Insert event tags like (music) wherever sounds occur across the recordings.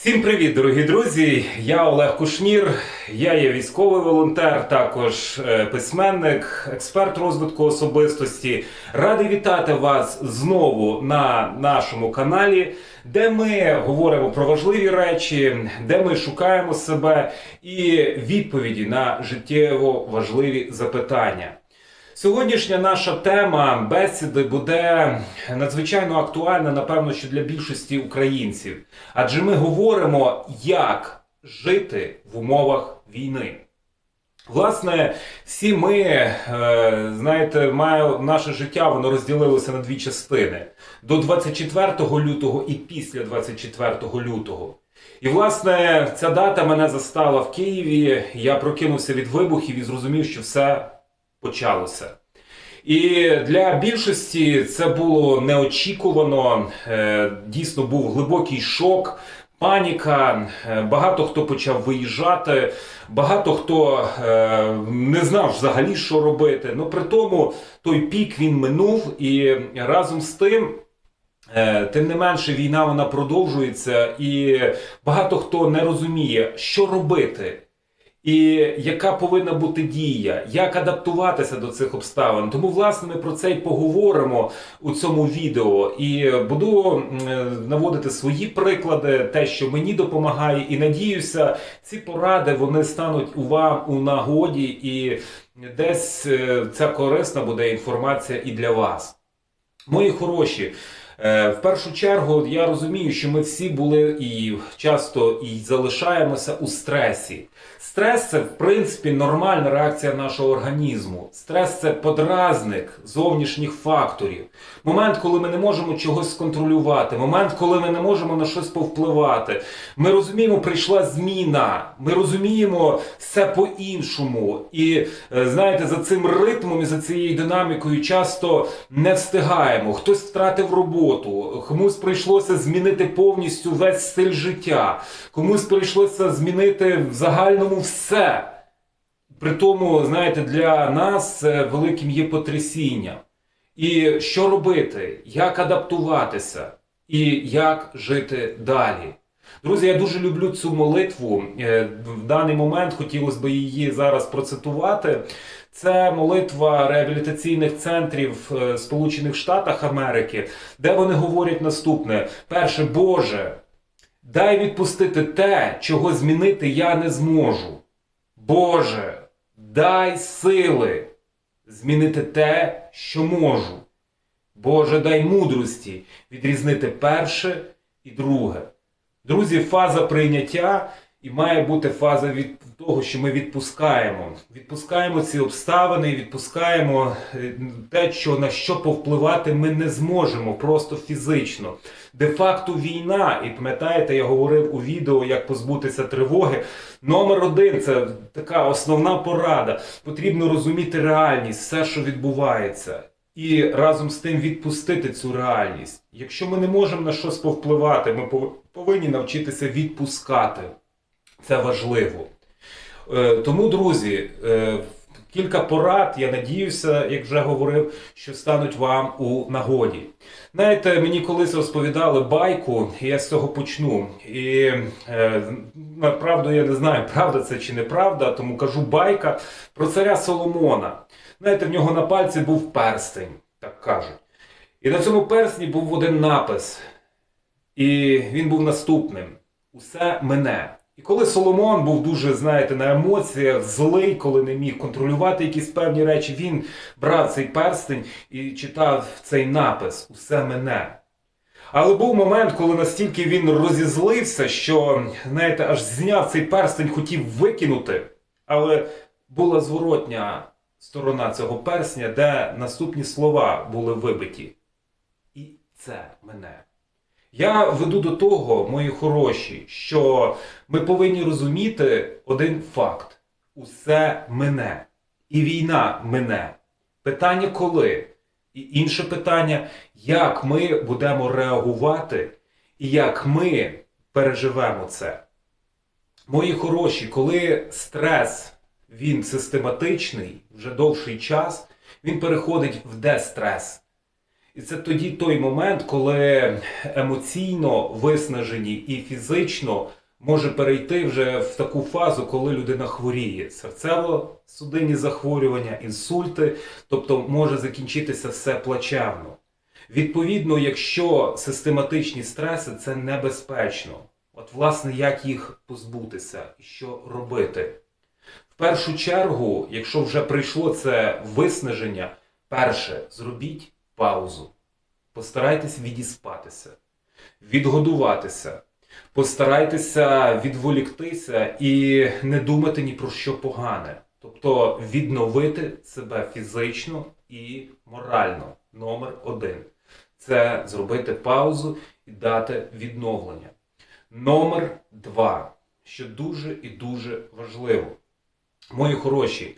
Всім привіт, дорогі друзі! Я Олег Кушнір. Я є військовий волонтер, також е, письменник, експерт розвитку особистості. Радий вітати вас знову на нашому каналі, де ми говоримо про важливі речі, де ми шукаємо себе і відповіді на життєво важливі запитання. Сьогоднішня наша тема бесіди буде надзвичайно актуальна, напевно, що для більшості українців. Адже ми говоримо, як жити в умовах війни. Власне, всі ми, е, знаєте, має, наше життя воно розділилося на дві частини: до 24 лютого і після 24 лютого. І, власне, ця дата мене застала в Києві. Я прокинувся від вибухів і зрозумів, що все почалося. І для більшості це було неочікувано. Е, Дійсно був глибокий шок, паніка. Е, Багато хто почав виїжджати, багато хто е, не знав взагалі, що робити. Ну при тому той пік він минув, і разом з тим. Тим не менше, війна вона продовжується, і багато хто не розуміє, що робити. І яка повинна бути дія, як адаптуватися до цих обставин. Тому, власне, ми про це й поговоримо у цьому відео. І буду е, наводити свої приклади, те, що мені допомагає, і надіюся, ці поради вони стануть у вам у нагоді, і десь е, ця корисна буде інформація і для вас. Мої хороші. Е, В першу чергу я розумію, що ми всі були і часто і залишаємося у стресі. Стрес це в принципі нормальна реакція нашого організму. Стрес це подразник зовнішніх факторів. Момент, коли ми не можемо чогось сконтролювати, момент, коли ми не можемо на щось повпливати. Ми розуміємо, прийшла зміна. Ми розуміємо все по-іншому. І е, знаєте, за цим ритмом і за цією динамікою часто не встигаємо. Хтось втратив роботу, комусь прийшлося змінити повністю весь стиль життя, комусь прийшлося змінити в загальному все. При тому, знаєте, для нас це великим є потрясіння. І що робити, як адаптуватися, і як жити далі. Друзі, я дуже люблю цю молитву. Е, В даний момент хотілося б її зараз процитувати. Це молитва реабілітаційних центрів е, Сполучених Штатах Америки, де вони говорять наступне: перше, Боже, дай відпустити те, чого змінити я не зможу. Боже, дай сили змінити те, що можу. Боже, дай мудрості відрізнити перше і друге. Друзі, фаза прийняття і має бути фаза від того, що ми відпускаємо. Відпускаємо ці обставини, відпускаємо е, те, що на що повпливати ми не зможемо, просто фізично. Де-факто війна, і пам'ятаєте, я говорив у відео, як позбутися тривоги. Номер один це така основна порада. Потрібно розуміти реальність, все, що відбувається. І разом з тим відпустити цю реальність. Якщо ми не можемо на щось повпливати, ми пов- повинні навчитися відпускати. Це важливо. Е, Тому, друзі, е, кілька порад, я надіюся, як вже говорив, що стануть вам у нагоді. Знаєте, мені колись розповідали байку, і я з цього почну. І е, направду я не знаю, (laughs) правда це чи неправда, тому кажу байка про царя Соломона. Знаєте, в нього на пальці був перстень, так кажуть. І на цьому персні був один напис. І він був наступним: Усе мене. І коли Соломон був дуже, знаєте, на емоціях, злий, коли не міг контролювати якісь певні речі, він брав цей перстень і читав цей напис Усе мене. Але був момент, коли настільки він розізлився, що, знаєте, аж зняв цей перстень, хотів викинути. Але була зворотня сторона цього персня, де наступні слова були вибиті. І це мене. Я веду до того, мої хороші, що ми повинні розуміти один факт: усе мене. І війна мене. Питання коли? І інше питання, як ми будемо реагувати і як ми переживемо це. Мої хороші, коли стрес він систематичний, вже довший час, він переходить в дестрес. І це тоді той момент, коли емоційно виснажені і фізично може перейти вже в таку фазу, коли людина хворіє. Серцево-судинні захворювання, інсульти, тобто може закінчитися все плачевно. Відповідно, якщо систематичні стреси, це небезпечно. От, власне, як їх позбутися і що робити? В першу чергу, якщо вже прийшло це виснаження, перше, зробіть паузу. Постарайтесь відіспатися, відгодуватися, постарайтеся відволіктися і не думати ні про що погане. Тобто відновити себе фізично і морально. Номер один. Це зробити паузу і дати відновлення. Номер два, що дуже і дуже важливо. Мої хороші,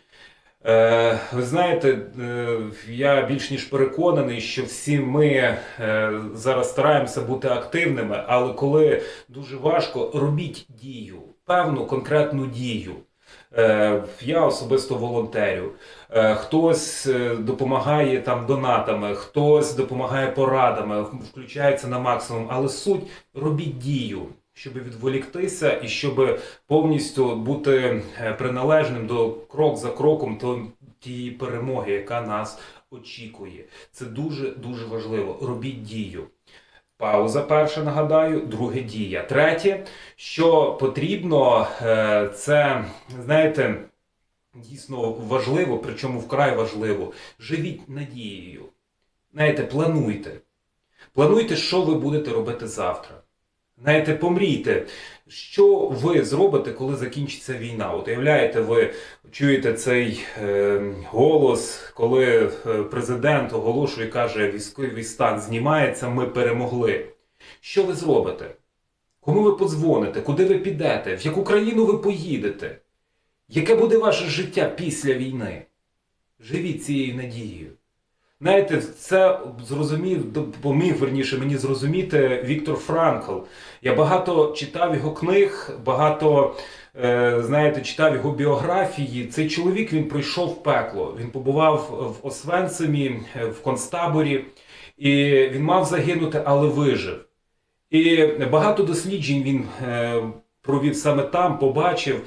ви знаєте, е, я більш ніж переконаний, що всі ми е, зараз стараємося бути активними, але коли дуже важко, робіть дію, певну конкретну дію. Е, Я особисто волонтерю. Е, Хтось е, допомагає там донатами, хтось допомагає порадами, включається на максимум. Але суть робіть дію, щоб відволіктися і щоб повністю бути е, приналежним до крок за кроком тієї перемоги, яка нас очікує. Це дуже дуже важливо. Робіть дію. Пауза перша, нагадаю, друге дія. Третє, що потрібно, е, це, знаєте, дійсно важливо, причому вкрай важливо. Живіть надією. Знаєте, плануйте. Плануйте, що ви будете робити завтра. Знаєте, помрійте, що ви зробите, коли закінчиться війна. От уявляєте, ви чуєте цей е, голос, коли е, президент оголошує, каже, військовий стан знімається, ми перемогли. Що ви зробите? Кому ви подзвоните? Куди ви підете? В яку країну ви поїдете? Яке буде ваше життя після війни? Живіть цією надією. Знаєте, це зрозумів, допоміг верніше мені зрозуміти Віктор Франкл. Я багато читав його книг, багато е, знаєте, читав його біографії. Цей чоловік він пройшов в пекло. Він побував в Освенцимі, е, в концтаборі, і він мав загинути, але вижив. І багато досліджень він е, провів саме там, побачив,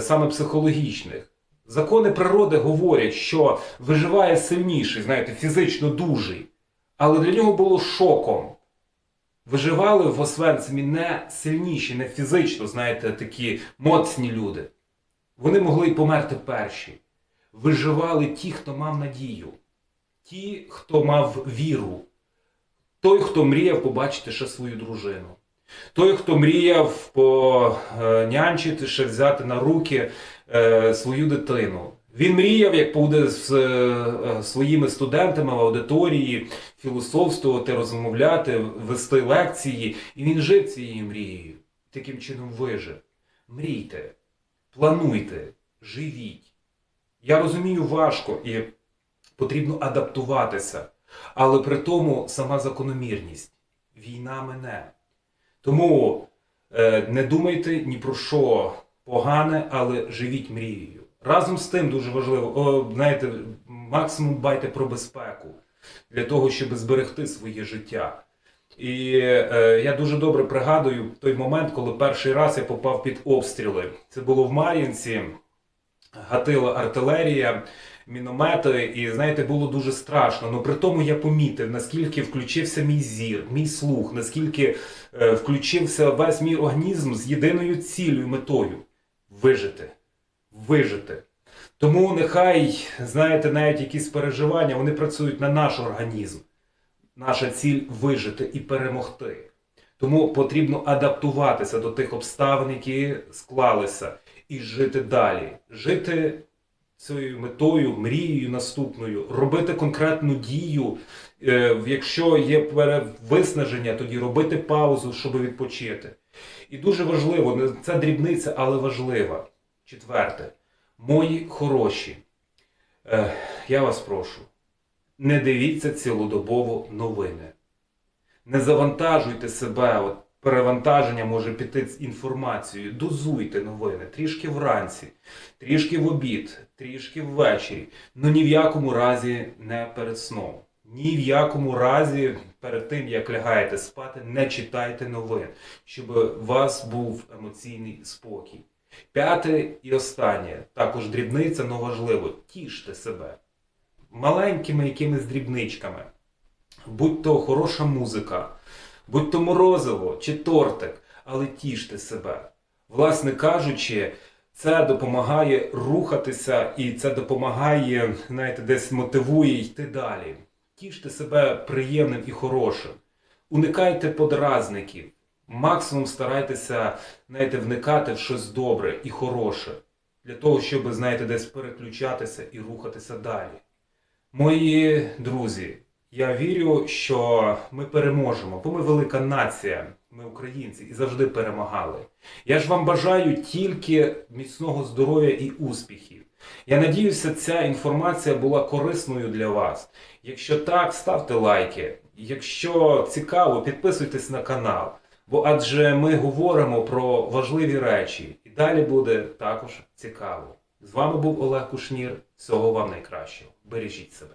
саме психологічних. Закони природи говорять, що виживає сильніший, знаєте, фізично дужий. Але для нього було шоком. Виживали в Освенцимі не сильніші, не фізично, знаєте, такі моцні люди. Вони могли й померти перші. Виживали ті, хто мав надію, ті, хто мав віру, той, хто мріяв побачити ще свою дружину. Той, хто мріяв понянчити, ще взяти на руки е, свою дитину. Він мріяв, як буде з е, своїми студентами в аудиторії філософствувати, розмовляти, вести лекції. І він жив цією мрією. Таким чином вижив. Мрійте, плануйте, живіть. Я розумію, важко і потрібно адаптуватися, але при тому сама закономірність. Війна мене. Тому е, не думайте ні про що погане, але живіть мрією. Разом з тим дуже важливо, о, знаєте, максимум дбайте про безпеку для того, щоб зберегти своє життя. І е, я дуже добре пригадую той момент, коли перший раз я попав під обстріли. Це було в Мар'їнці, гатила артилерія, міномети, і знаєте, було дуже страшно. Но при тому я помітив, наскільки включився мій зір, мій слух, наскільки е, включився весь мій організм з єдиною цілею, метою вижити. Вижити. Тому нехай, знаєте, навіть якісь переживання, вони працюють на наш організм. Наша ціль вижити і перемогти. Тому потрібно адаптуватися до тих обставин, які склалися, і жити далі. Жити цією метою, мрією наступною, робити конкретну дію. Е, Якщо є виснаження, тоді робити паузу, щоб відпочити. І дуже важливо, це дрібниця, але важлива. Четверте, мої хороші, е, я вас прошу, не дивіться цілодобово новини. Не завантажуйте себе, от перевантаження може піти з інформацією. Дозуйте новини трішки вранці, трішки в обід, трішки ввечері. Ну ні в якому разі не перед сном. ні в якому разі перед тим, як лягаєте спати, не читайте новин, щоб у вас був емоційний спокій. П'яте і останнє, також дрібниця, але важливо, тіште себе маленькими якимись дрібничками. Будь то хороша музика, будь то морозиво чи тортик, але тіште себе. Власне кажучи, це допомагає рухатися і це допомагає, знаєте, десь мотивує йти далі. Тіште себе приємним і хорошим. Уникайте подразників. Максимум старайтеся, знаєте, вникати в щось добре і хороше. Для того, щоб, знаєте, десь переключатися і рухатися далі. Мої друзі, я вірю, що ми переможемо, бо ми велика нація, ми українці і завжди перемагали. Я ж вам бажаю тільки міцного здоров'я і успіхів. Я надіюся, ця інформація була корисною для вас. Якщо так, ставте лайки. Якщо цікаво, підписуйтесь на канал. Бо адже ми говоримо про важливі речі, і далі буде також цікаво. З вами був Олег Кушнір. Всього вам найкращого. Бережіть себе.